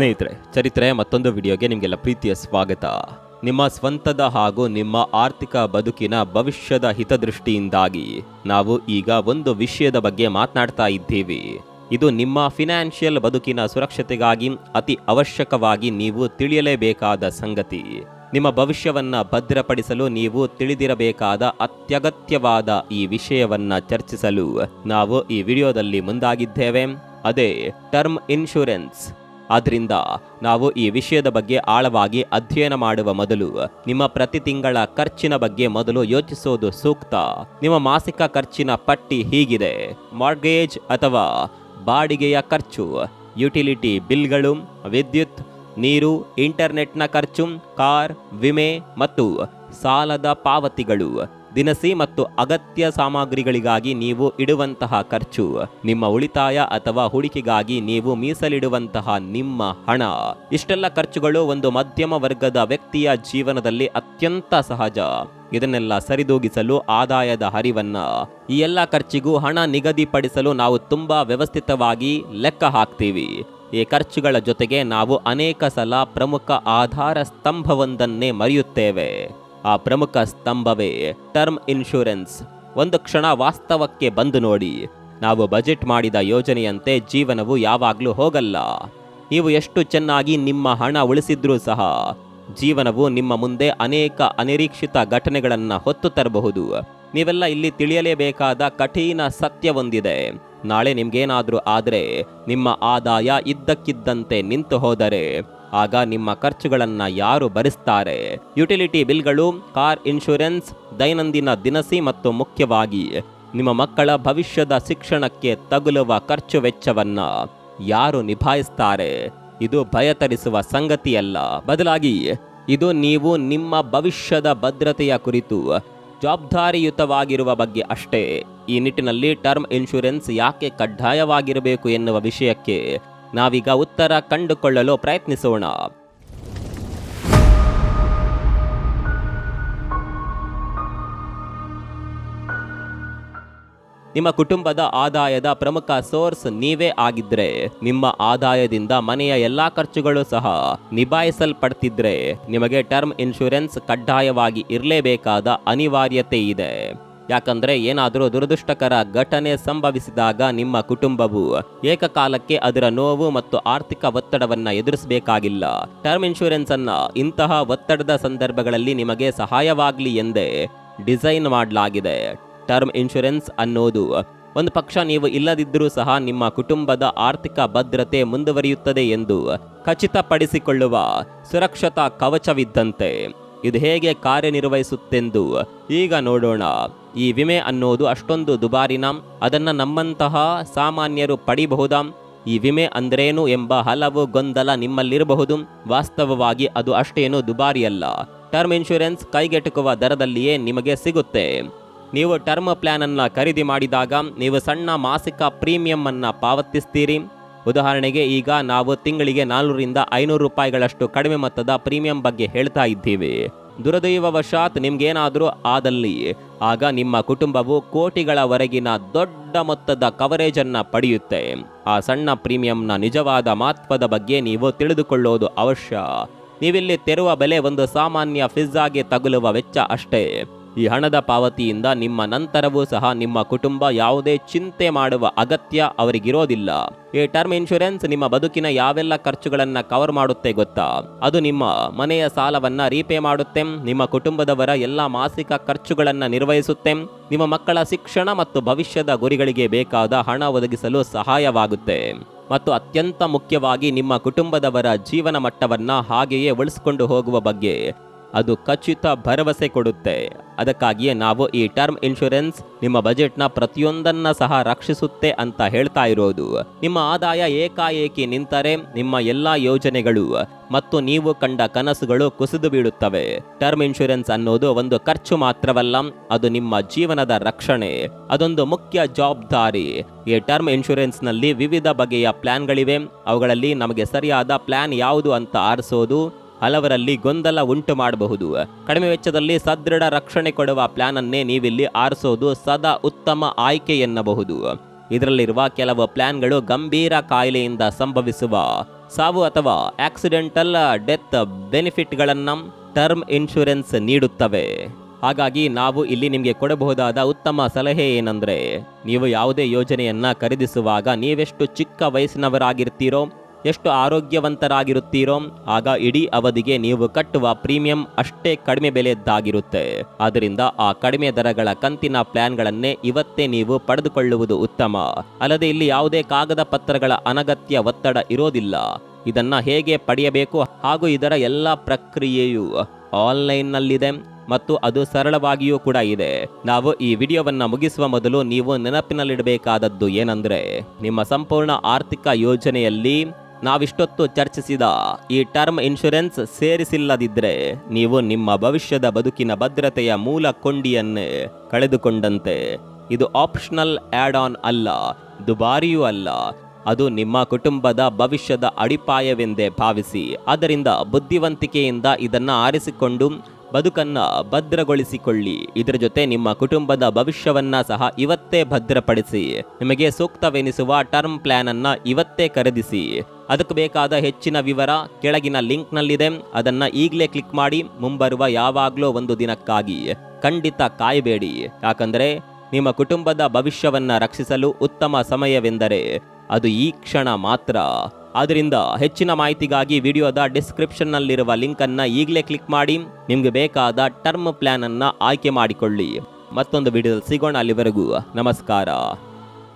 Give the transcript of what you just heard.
ಸ್ನೇಹಿತರೆ, ಚರಿತ್ರೆ ಮತ್ತೊಂದು ವಿಡಿಯೋಗೆ ನಿಮಗೆಲ್ಲ ಪ್ರೀತಿಯ ಸ್ವಾಗತ. ನಿಮ್ಮ ಸ್ವಂತದ ಹಾಗೂ ನಿಮ್ಮ ಆರ್ಥಿಕ ಬದುಕಿನ ಭವಿಷ್ಯದ ಹಿತದೃಷ್ಟಿಯಿಂದಾಗಿ ನಾವು ಈಗ ಒಂದು ವಿಷಯದ ಬಗ್ಗೆ ಮಾತನಾಡ್ತಾ ಇದ್ದೀವಿ. ಇದು ನಿಮ್ಮ ಫಿನಾನ್ಷಿಯಲ್ ಬದುಕಿನ ಸುರಕ್ಷತೆಗಾಗಿ ಅತಿ ಅವಶ್ಯಕವಾಗಿ ನೀವು ತಿಳಿಯಲೇಬೇಕಾದ ಸಂಗತಿ. ನಿಮ್ಮ ಭವಿಷ್ಯವನ್ನ ಭದ್ರಪಡಿಸಲು ನೀವು ತಿಳಿದಿರಬೇಕಾದ ಅತ್ಯಗತ್ಯವಾದ ಈ ವಿಷಯವನ್ನ ಚರ್ಚಿಸಲು ನಾವು ಈ ವಿಡಿಯೋದಲ್ಲಿ ಮುಂದಾಗಿದ್ದೇವೆ. ಅದೇ, ಟರ್ಮ್ ಇನ್ಶೂರೆನ್ಸ್. ಆದ್ರಿಂದ ನಾವು ಈ ವಿಷಯದ ಬಗ್ಗೆ ಆಳವಾಗಿ ಅಧ್ಯಯನ ಮಾಡುವ ಮೊದಲು ನಿಮ್ಮ ಪ್ರತಿ ತಿಂಗಳ ಖರ್ಚಿನ ಬಗ್ಗೆ ಮೊದಲು ಯೋಚಿಸೋದು ಸೂಕ್ತ. ನಿಮ್ಮ ಮಾಸಿಕ ಖರ್ಚಿನ ಪಟ್ಟಿ ಹೀಗಿದೆ. ಮಾರ್ಗೇಜ್ ಅಥವಾ ಬಾಡಿಗೆಯ ಖರ್ಚು, ಯುಟಿಲಿಟಿ ಬಿಲ್ಗಳು, ವಿದ್ಯುತ್, ನೀರು, ಇಂಟರ್ನೆಟ್ನ ಖರ್ಚು, ಕಾರ್, ವಿಮೆ ಮತ್ತು ಸಾಲದ ಪಾವತಿಗಳು. ದಿನಸಿ ಮತ್ತು ಅಗತ್ಯ ಸಾಮಗ್ರಿಗಳಿಗಾಗಿ ನೀವು ಇಡುವಂತಹ ಖರ್ಚು, ನಿಮ್ಮ ಉಳಿತಾಯ ಅಥವಾ ಹೂಡಿಕೆಗಾಗಿ ನೀವು ಮೀಸಲಿಡುವಂತಹ ನಿಮ್ಮ ಹಣ. ಇಷ್ಟೆಲ್ಲ ಖರ್ಚುಗಳು ಒಂದು ಮಧ್ಯಮ ವರ್ಗದ ವ್ಯಕ್ತಿಯ ಜೀವನದಲ್ಲಿ ಅತ್ಯಂತ ಸಹಜ. ಇದನ್ನೆಲ್ಲ ಸರಿದೂಗಿಸಲು ಆದಾಯದ ಹರಿವನ್ನ. ಈ ಎಲ್ಲ ಖರ್ಚಿಗೂ ಹಣ ನಿಗದಿಪಡಿಸಲು ನಾವು ತುಂಬಾ ವ್ಯವಸ್ಥಿತವಾಗಿ ಲೆಕ್ಕ ಹಾಕ್ತೀವಿ. ಈ ಖರ್ಚುಗಳ ಜೊತೆಗೆ ನಾವು ಅನೇಕ ಸಲ ಪ್ರಮುಖ ಆಧಾರ ಸ್ತಂಭವೊಂದನ್ನೇ ಮರೆಯುತ್ತೇವೆ. ಆ ಪ್ರಮುಖ ಸ್ತಂಭವೇ ಟರ್ಮ್ ಇನ್ಶೂರೆನ್ಸ್. ಒಂದು ಕ್ಷಣ ವಾಸ್ತವಕ್ಕೆ ಬಂದು ನೋಡಿ. ನಾವು ಬಜೆಟ್ ಮಾಡಿದ ಯೋಜನೆಯಂತೆ ಜೀವನವು ಯಾವಾಗಲೂ ಹೋಗಲ್ಲ. ನೀವು ಎಷ್ಟು ಚೆನ್ನಾಗಿ ನಿಮ್ಮ ಹಣ ಉಳಿಸಿದ್ರೂ ಸಹ ಜೀವನವು ನಿಮ್ಮ ಮುಂದೆ ಅನೇಕ ಅನಿರೀಕ್ಷಿತ ಘಟನೆಗಳನ್ನು ಹೊತ್ತು ತರಬಹುದು. ನೀವೆಲ್ಲ ಇಲ್ಲಿ ತಿಳಿಯಲೇಬೇಕಾದ ಕಠಿಣ ಸತ್ಯವೊಂದಿದೆ ನಾಳೆ ನಿಮ್ಗೇನಾದರೂ ಆದರೆ ನಿಮ್ಮ ಆದಾಯ ಇದ್ದಕ್ಕಿದ್ದಂತೆ ನಿಂತು ಹೋದರೆ ಆಗ ನಿಮ್ಮ ಖರ್ಚುಗಳನ್ನು ಯಾರು ಭರಿಸ್ತಾರೆ? ಯುಟಿಲಿಟಿ ಬಿಲ್ಗಳು, ಕಾರ್ ಇನ್ಶೂರೆನ್ಸ್, ದೈನಂದಿನ ದಿನಸಿ ಮತ್ತು ಮುಖ್ಯವಾಗಿ ನಿಮ್ಮ ಮಕ್ಕಳ ಭವಿಷ್ಯದ ಶಿಕ್ಷಣಕ್ಕೆ ತಗುಲುವ ಖರ್ಚು ವೆಚ್ಚವನ್ನು ಯಾರು ನಿಭಾಯಿಸ್ತಾರೆ? ಇದು ಭಯತರಿಸುವ ಸಂಗತಿಯಲ್ಲ. ಬದಲಾಗಿ, ಇದು ನೀವು ನಿಮ್ಮ ಭವಿಷ್ಯದ ಭದ್ರತೆಯ ಕುರಿತು ಜವಾಬ್ದಾರಿಯುತವಾಗಿರುವ ಬಗ್ಗೆ ಅಷ್ಟೇ. ಈ ನಿಟ್ಟಿನಲ್ಲಿ ಟರ್ಮ್ ಇನ್ಶೂರೆನ್ಸ್ ಯಾಕೆ ಕಡ್ಡಾಯವಾಗಿರಬೇಕು ಎನ್ನುವ ವಿಷಯಕ್ಕೆ ನಾವೀಗ ಉತ್ತರ ಕಂಡುಕೊಳ್ಳಲು ಪ್ರಯತ್ನಿಸೋಣ. ನಿಮ್ಮ ಕುಟುಂಬದ ಆದಾಯದ ಪ್ರಮುಖ ಸೋರ್ಸ್ ನೀವೇ ಆಗಿದ್ರೆ, ನಿಮ್ಮ ಆದಾಯದಿಂದ ಮನೆಯ ಎಲ್ಲಾ ಖರ್ಚುಗಳು ಸಹ ನಿಭಾಯಿಸಲ್ಪಡ್ತಿದ್ರೆ, ನಿಮಗೆ ಟರ್ಮ್ ಇನ್ಶೂರೆನ್ಸ್ ಕಡ್ಡಾಯವಾಗಿ ಇರಲೇಬೇಕಾದ ಅನಿವಾರ್ಯತೆ ಇದೆ. ಯಾಕಂದ್ರೆ ಏನಾದರೂ ದುರದೃಷ್ಟಕರ ಘಟನೆ ಸಂಭವಿಸಿದಾಗ ನಿಮ್ಮ ಕುಟುಂಬವು ಏಕಕಾಲಕ್ಕೆ ಅದರ ನೋವು ಮತ್ತು ಆರ್ಥಿಕ ಒತ್ತಡವನ್ನು ಎದುರಿಸಬೇಕಾಗಿಲ್ಲ. ಟರ್ಮ್ ಇನ್ಶೂರೆನ್ಸ್ ಅನ್ನ ಇಂತಹ ಒತ್ತಡದ ಸಂದರ್ಭಗಳಲ್ಲಿ ನಿಮಗೆ ಸಹಾಯವಾಗಲಿ ಎಂದೇ ಡಿಸೈನ್ ಮಾಡಲಾಗಿದೆ. ಟರ್ಮ್ ಇನ್ಶೂರೆನ್ಸ್ ಅನ್ನೋದು ಒಂದು ಪಕ್ಷ ನೀವು ಇಲ್ಲದಿದ್ದರೂ ಸಹ ನಿಮ್ಮ ಕುಟುಂಬದ ಆರ್ಥಿಕ ಭದ್ರತೆ ಮುಂದುವರಿಯುತ್ತದೆ ಎಂದು ಖಚಿತಪಡಿಸಿಕೊಳ್ಳುವ ಸುರಕ್ಷತಾ ಕವಚವಿದ್ದಂತೆ. ಇದು ಹೇಗೆ ಕಾರ್ಯನಿರ್ವಹಿಸುತ್ತೆಂದು ಈಗ ನೋಡೋಣ. ಈ ವಿಮೆ ಅನ್ನೋದು ಅಷ್ಟೊಂದು ದುಬಾರಿನಾಂ, ಅದನ್ನು ನಮ್ಮಂತಹ ಸಾಮಾನ್ಯರು ಪಡಿಬಹುದಾಂ. ಈ ವಿಮೆ ಅಂದ್ರೇನು ಎಂಬ ಹಲವು ಗೊಂದಲ ನಿಮ್ಮಲ್ಲಿರಬಹುದು, ವಾಸ್ತವವಾಗಿ ಅದು ಅಷ್ಟೇನು ದುಬಾರಿಯಲ್ಲ. ಟರ್ಮ್ ಇನ್ಶೂರೆನ್ಸ್ ಕೈಗೆಟುಕುವ ದರದಲ್ಲಿಯೇ ನಿಮಗೆ ಸಿಗುತ್ತೆ. ನೀವು ಟರ್ಮ್ ಪ್ಲ್ಯಾನನ್ನು ಖರೀದಿ ಮಾಡಿದಾಗ, ನೀವು ಸಣ್ಣ ಮಾಸಿಕ ಪ್ರೀಮಿಯಂ ಅನ್ನ ಪಾವತಿಸ್ತೀರಿ. ಉದಾಹರಣೆಗೆ ಈಗ ನಾವು ತಿಂಗಳಿಗೆ ನಾನ್ನೂರರಿಂದ ಐನೂರು ರೂಪಾಯಿಗಳಷ್ಟು ಕಡಿಮೆ ಮೊತ್ತದ ಪ್ರೀಮಿಯಂ ಬಗ್ಗೆ ಹೇಳ್ತಾ ಇದ್ದೀವಿ. ದುರದೈವವಶಾತ್ ನಿಮ್ಗೇನಾದರೂ ಆದಲ್ಲಿ, ಆಗ ನಿಮ್ಮ ಕುಟುಂಬವು ಕೋಟಿಗಳವರೆಗಿನ ದೊಡ್ಡ ಮೊತ್ತದ ಕವರೇಜನ್ನು ಪಡೆಯುತ್ತೆ. ಆ ಸಣ್ಣ ಪ್ರೀಮಿಯಂನ ನಿಜವಾದ ಮಹತ್ವದ ಬಗ್ಗೆ ನೀವು ತಿಳಿದುಕೊಳ್ಳೋದು ಅವಶ್ಯ. ನೀವಿಲ್ಲಿ ತೆರುವ ಬೆಲೆ ಒಂದು ಸಾಮಾನ್ಯ ಫಿಜ್ಜಾಗೆ ತಗುಲುವ ವೆಚ್ಚ ಅಷ್ಟೇ. ಈ ಹಣದ ಪಾವತಿಯಿಂದ ನಿಮ್ಮ ನಂತರವೂ ಸಹ ನಿಮ್ಮ ಕುಟುಂಬ ಯಾವುದೇ ಚಿಂತೆ ಮಾಡುವ ಅಗತ್ಯ ಅವರಿಗಿರೋದಿಲ್ಲ. ಈ ಟರ್ಮ್ ಇನ್ಶೂರೆನ್ಸ್ ನಿಮ್ಮ ಬದುಕಿನ ಯಾವೆಲ್ಲ ಖರ್ಚುಗಳನ್ನ ಕವರ್ ಮಾಡುತ್ತೆ ಗೊತ್ತಾ? ಅದು ನಿಮ್ಮ ಮನೆಯ ಸಾಲವನ್ನ ರೀಪೇ ಮಾಡುತ್ತೆ, ನಿಮ್ಮ ಕುಟುಂಬದವರ ಎಲ್ಲ ಮಾಸಿಕ ಖರ್ಚುಗಳನ್ನ ನಿರ್ವಹಿಸುತ್ತೆ, ನಿಮ್ಮ ಮಕ್ಕಳ ಶಿಕ್ಷಣ ಮತ್ತು ಭವಿಷ್ಯದ ಗುರಿಗಳಿಗೆ ಬೇಕಾದ ಹಣ ಒದಗಿಸಲು ಸಹಾಯವಾಗುತ್ತೆ. ಮತ್ತು ಅತ್ಯಂತ ಮುಖ್ಯವಾಗಿ ನಿಮ್ಮ ಕುಟುಂಬದವರ ಜೀವನ ಮಟ್ಟವನ್ನ ಹಾಗೆಯೇ ಉಳಿಸಿಕೊಂಡು ಹೋಗುವ ಬಗ್ಗೆ ಅದು ಖಚಿತ ಭರವಸೆ ಕೊಡುತ್ತೆ. ಅದಕ್ಕಾಗಿಯೇ ನಾವು ಈ ಟರ್ಮ್ ಇನ್ಶೂರೆನ್ಸ್ ನಿಮ್ಮ ಬಜೆಟ್ನ ಪ್ರತಿಯೊಂದನ್ನ ಸಹ ರಕ್ಷಿಸುತ್ತೆ ಅಂತ ಹೇಳ್ತಾ ಇರೋದು. ನಿಮ್ಮ ಆದಾಯ ಏಕಾಏಕಿ ನಿಂತರೆ ನಿಮ್ಮ ಎಲ್ಲಾ ಯೋಜನೆಗಳು ಮತ್ತು ನೀವು ಕಂಡ ಕನಸುಗಳು ಕುಸಿದು ಬೀಳುತ್ತವೆ. ಟರ್ಮ್ ಇನ್ಶೂರೆನ್ಸ್ ಅನ್ನೋದು ಒಂದು ಖರ್ಚು ಮಾತ್ರವಲ್ಲ, ಅದು ನಿಮ್ಮ ಜೀವನದ ರಕ್ಷಣೆ. ಅದೊಂದು ಮುಖ್ಯ ಜವಾಬ್ದಾರಿ. ಈ ಟರ್ಮ್ ಇನ್ಶೂರೆನ್ಸ್ನಲ್ಲಿ ವಿವಿಧ ಬಗೆಯ ಪ್ಲಾನ್ಗಳಿವೆ. ಅವುಗಳಲ್ಲಿ ನಮಗೆ ಸರಿಯಾದ ಪ್ಲಾನ್ ಯಾವುದು ಅಂತ ಆರಿಸೋದು ಹಲವರಲ್ಲಿ ಗೊಂದಲ ಉಂಟು ಮಾಡಬಹುದು. ಕಡಿಮೆ ವೆಚ್ಚದಲ್ಲಿ ಸದೃಢ ರಕ್ಷಣೆ ಕೊಡುವ ಪ್ಲಾನ್ ಅನ್ನೇ ನೀವಿಲ್ಲಿ ಆರಿಸೋದು ಸದಾ ಉತ್ತಮ ಆಯ್ಕೆ ಎನ್ನಬಹುದು. ಇದರಲ್ಲಿರುವ ಕೆಲವು ಪ್ಲಾನ್ಗಳು ಗಂಭೀರ ಕಾಯಿಲೆಯಿಂದ ಸಂಭವಿಸುವ ಸಾವು ಅಥವಾ ಆಕ್ಸಿಡೆಂಟಲ್ ಡೆತ್ ಬೆನಿಫಿಟ್ಗಳನ್ನು ಟರ್ಮ್ ಇನ್ಶೂರೆನ್ಸ್ ನೀಡುತ್ತವೆ. ಹಾಗಾಗಿ ನಾವು ಇಲ್ಲಿ ನಿಮಗೆ ಕೊಡಬಹುದಾದ ಉತ್ತಮ ಸಲಹೆ ಏನಂದ್ರೆ, ನೀವು ಯಾವುದೇ ಯೋಜನೆಯನ್ನ ಖರೀದಿಸುವಾಗ ನೀವೆಷ್ಟು ಚಿಕ್ಕ ವಯಸ್ಸಿನವರಾಗಿರ್ತೀರೋ ಎಷ್ಟು ಆರೋಗ್ಯವಂತರಾಗಿರುತ್ತೀರೋ, ಆಗ ಇಡೀ ಅವಧಿಗೆ ನೀವು ಕಟ್ಟುವ ಪ್ರೀಮಿಯಂ ಅಷ್ಟೇ ಕಡಿಮೆ ಬೆಲೆಯದ್ದಾಗಿರುತ್ತೆ. ಆದ್ದರಿಂದ ಆ ಕಡಿಮೆ ದರಗಳ ಕಂತಿನ ಪ್ಲಾನ್ಗಳನ್ನೇ ಇವತ್ತೇ ನೀವು ಪಡೆದುಕೊಳ್ಳುವುದು ಉತ್ತಮ. ಅಲ್ಲದೆ ಇಲ್ಲಿ ಯಾವುದೇ ಕಾಗದ ಪತ್ರಗಳ ಅನಗತ್ಯ ಒತ್ತಡ ಇರೋದಿಲ್ಲ. ಇದನ್ನ ಹೇಗೆ ಪಡೆಯಬೇಕು ಹಾಗೂ ಇದರ ಎಲ್ಲ ಪ್ರಕ್ರಿಯೆಯು ಆನ್ಲೈನ್ನಲ್ಲಿದೆ ಮತ್ತು ಅದು ಸರಳವಾಗಿಯೂ ಕೂಡ ಇದೆ. ನಾವು ಈ ವಿಡಿಯೋವನ್ನು ಮುಗಿಸುವ ಮೊದಲು ನೀವು ನೆನಪಿನಲ್ಲಿಡಬೇಕಾದದ್ದು ಏನಂದ್ರೆ, ನಿಮ್ಮ ಸಂಪೂರ್ಣ ಆರ್ಥಿಕ ಯೋಜನೆಯಲ್ಲಿ ನಾವಿಷ್ಟೊತ್ತು ಚರ್ಚಿಸಿದ ಈ ಟರ್ಮ್ ಇನ್ಶೂರೆನ್ಸ್ ಸೇರಿಸಿಲ್ಲದಿದ್ದರೆ ನೀವು ನಿಮ್ಮ ಭವಿಷ್ಯದ ಬದುಕಿನ ಭದ್ರತೆಯ ಮೂಲ ಕೊಂಡಿಯನ್ನೇ ಕಳೆದುಕೊಂಡಂತೆ. ಇದು ಆಪ್ಷನಲ್ ಆ್ಯಡ್ ಆನ್ ಅಲ್ಲ, ದುಬಾರಿಯೂ ಅಲ್ಲ. ಅದು ನಿಮ್ಮ ಕುಟುಂಬದ ಭವಿಷ್ಯದ ಅಡಿಪಾಯವೆಂದೇ ಭಾವಿಸಿ ಆದ್ದರಿಂದ ಬುದ್ಧಿವಂತಿಕೆಯಿಂದ ಇದನ್ನು ಆರಿಸಿಕೊಂಡು ಬದುಕನ್ನ ಭದ್ರಗೊಳಿಸಿಕೊಳ್ಳಿ. ಇದರ ಜೊತೆ ನಿಮ್ಮ ಕುಟುಂಬದ ಭವಿಷ್ಯವನ್ನ ಸಹ ಇವತ್ತೇ ಭದ್ರಪಡಿಸಿ. ನಿಮಗೆ ಸೂಕ್ತವೆನಿಸುವ ಟರ್ಮ್ ಪ್ಲಾನ್ ಅನ್ನ ಇವತ್ತೇ ಖರೀದಿಸಿ. ಅದಕ್ಕೆ ಬೇಕಾದ ಹೆಚ್ಚಿನ ವಿವರ ಕೆಳಗಿನ ಲಿಂಕ್ನಲ್ಲಿದೆ. ಅದನ್ನು ಈಗಲೇ ಕ್ಲಿಕ್ ಮಾಡಿ ಮುಂಬರುವ ಯಾವಾಗಲೋ ಒಂದು ದಿನಕ್ಕಾಗಿ ಖಂಡಿತ ಕಾಯಬೇಡಿ. ಯಾಕಂದರೆ ನಿಮ್ಮ ಕುಟುಂಬದ ಭವಿಷ್ಯವನ್ನು ರಕ್ಷಿಸಲು ಉತ್ತಮ ಸಮಯವೆಂದರೆ ಅದು ಈ ಕ್ಷಣ ಮಾತ್ರ. ಆದ್ದರಿಂದ ಹೆಚ್ಚಿನ ಮಾಹಿತಿಗಾಗಿ ವಿಡಿಯೋದ ಡಿಸ್ಕ್ರಿಪ್ಷನ್ನಲ್ಲಿರುವ ಲಿಂಕನ್ನು ಈಗಲೇ ಕ್ಲಿಕ್ ಮಾಡಿ ನಿಮಗೆ ಬೇಕಾದ ಟರ್ಮ್ ಪ್ಲ್ಯಾನನ್ನು ಆಯ್ಕೆ ಮಾಡಿಕೊಳ್ಳಿ. ಮತ್ತೊಂದು ವಿಡಿಯೋದಲ್ಲಿ ಸಿಗೋಣ ಅಲ್ಲಿವರೆಗೂ. ನಮಸ್ಕಾರ.